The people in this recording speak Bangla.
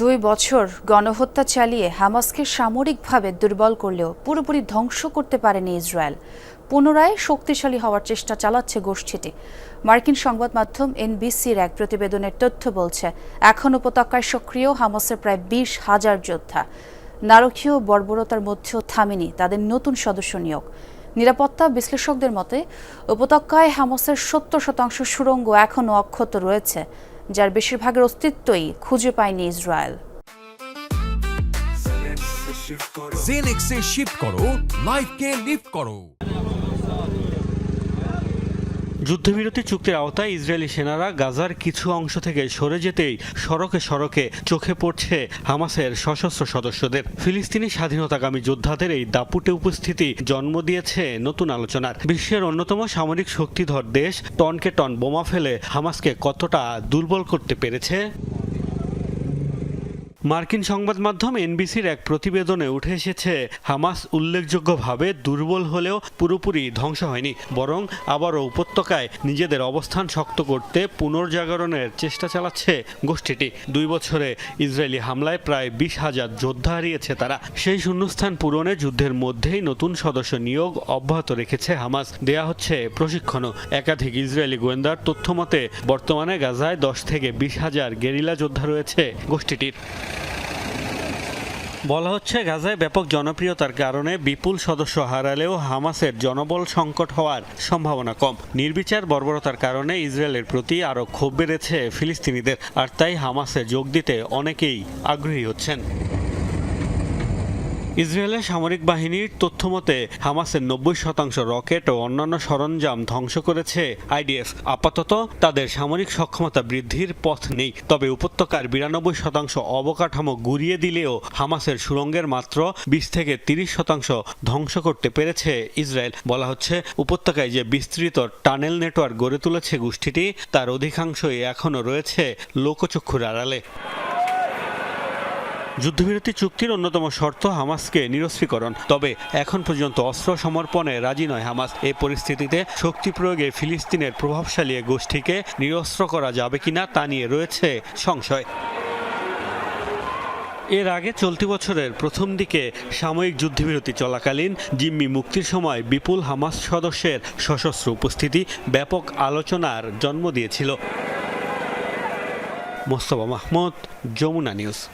দুই বছর গণহত্যা চালিয়ে হামাসকে সামরিকভাবে দুর্বল করলেও পুরোপুরি ধ্বংস করতে পারেনি ইসরায়েল। পুনরায় শক্তিশালী হওয়ার চেষ্টা চালাচ্ছে গোষ্ঠীটি। মার্কিন সংবাদ মাধ্যম এনবিসির এক প্রতিবেদনের তথ্য বলছে, এখন উপত্যকায় সক্রিয় হামাসের প্রায় বিশ হাজার যোদ্ধা। নারকীয় বর্বরতার মধ্যেও থামেনি তাদের নতুন সদস্য নিয়োগ। নিরাপত্তা বিশ্লেষকদের মতে, উপত্যকায় হামাসের সত্তর শতাংশ সুড়ঙ্গ এখনও অক্ষত রয়েছে। যার বেশিরভাগের অস্তিত্বই খুঁজে পায়নি ইসরায়েল। জেনেক্সে শিফট করো লাইফকে লিফট করো। যুদ্ধবিরতি চুক্তির আওতায় ইসরায়েলি সেনারা গাজার কিছু অংশ থেকে সরে যেতেই সড়কে সড়কে চোখে পড়ছে হামাসের সশস্ত্র সদস্যদের। ফিলিস্তিনি স্বাধীনতাকামী যোদ্ধাদের এই দাপুটে উপস্থিতি জন্ম দিয়েছে নতুন আলোচনার। বিশ্বের অন্যতম সামরিক শক্তিধর দেশ টনকে টন বোমা ফেলে হামাসকে কতটা দুর্বল করতে পেরেছে? মার্কিন সংবাদ মাধ্যম এনবিসির এক প্রতিবেদনে উঠে এসেছে, হামাস উল্লেখযোগ্যভাবে দুর্বল হলেও পুরোপুরি ধ্বংস হয়নি, বরং আবারও উপত্যকায় নিজেদের অবস্থান শক্ত করতে পুনর্জাগরণের চেষ্টা চালাচ্ছে গোষ্ঠীটি। দুই বছরে ইসরায়েলি হামলায় প্রায় বিশ হাজার যোদ্ধা হারিয়েছে তারা। সেই শূন্যস্থান পূরণে যুদ্ধের মধ্যেই নতুন সদস্য নিয়োগ অব্যাহত রেখেছে হামাস। দেয়া হচ্ছে প্রশিক্ষণও। একাধিক ইসরায়েলি গোয়েন্দার তথ্য মতে বর্তমানে গাজায় দশ থেকে বিশ হাজার গেরিলা যোদ্ধা রয়েছে গোষ্ঠীটির। বলা হচ্ছে, গাজায় ব্যাপক জনপ্রিয়তার কারণে বিপুল সদস্য হারালেও হামাসের জনবল সংকট হওয়ার সম্ভাবনা কম। নির্বিচার বর্বরতার কারণে ইসরায়েলের প্রতি আরও ক্ষোভ বেড়েছে ফিলিস্তিনিদের, আর তাই হামাসে যোগ দিতে অনেকেই আগ্রহী হচ্ছেন। ইসরায়েলের সামরিক বাহিনীর তথ্যমতে, হামাসের নব্বই শতাংশ রকেট ও অন্যান্য সরঞ্জাম ধ্বংস করেছে আইডিএফ। আপাতত তাদের সামরিক সক্ষমতা বৃদ্ধির পথ নেই, তবে উপত্যকার বিরানব্বই শতাংশ অবকাঠামো গুড়িয়ে দিলেও হামাসের সুরঙ্গের মাত্র বিশ থেকে তিরিশ শতাংশ ধ্বংস করতে পেরেছে ইসরায়েল। বলা হচ্ছে, উপত্যকায় যে বিস্তৃত টানেল নেটওয়ার্ক গড়ে তুলেছে গোষ্ঠীটি, তার অধিকাংশই এখনও রয়েছে লোকচক্ষুর আড়ালে। যুদ্ধবিরতি চুক্তির অন্যতম শর্ত হামাসকে নিরস্ত্রীকরণ। তবে এখন পর্যন্ত অস্ত্র সমর্পণে রাজি নয় হামাস। এই পরিস্থিতিতে শক্তি প্রয়োগে ফিলিস্তিনের প্রভাবশালী গোষ্ঠীকে নিরস্ত্র করা যাবে কিনা তা নিয়ে রয়েছে সংশয়। এর আগে চলতি বছরের প্রথম দিকে সাময়িক যুদ্ধবিরতি চলাকালীন জিম্মি মুক্তির সময় বিপুল হামাস সদস্যের সশস্ত্র উপস্থিতি ব্যাপক আলোচনার জন্ম দিয়েছিল। মোস্তফা মাহমুদ, যমুনা নিউজ।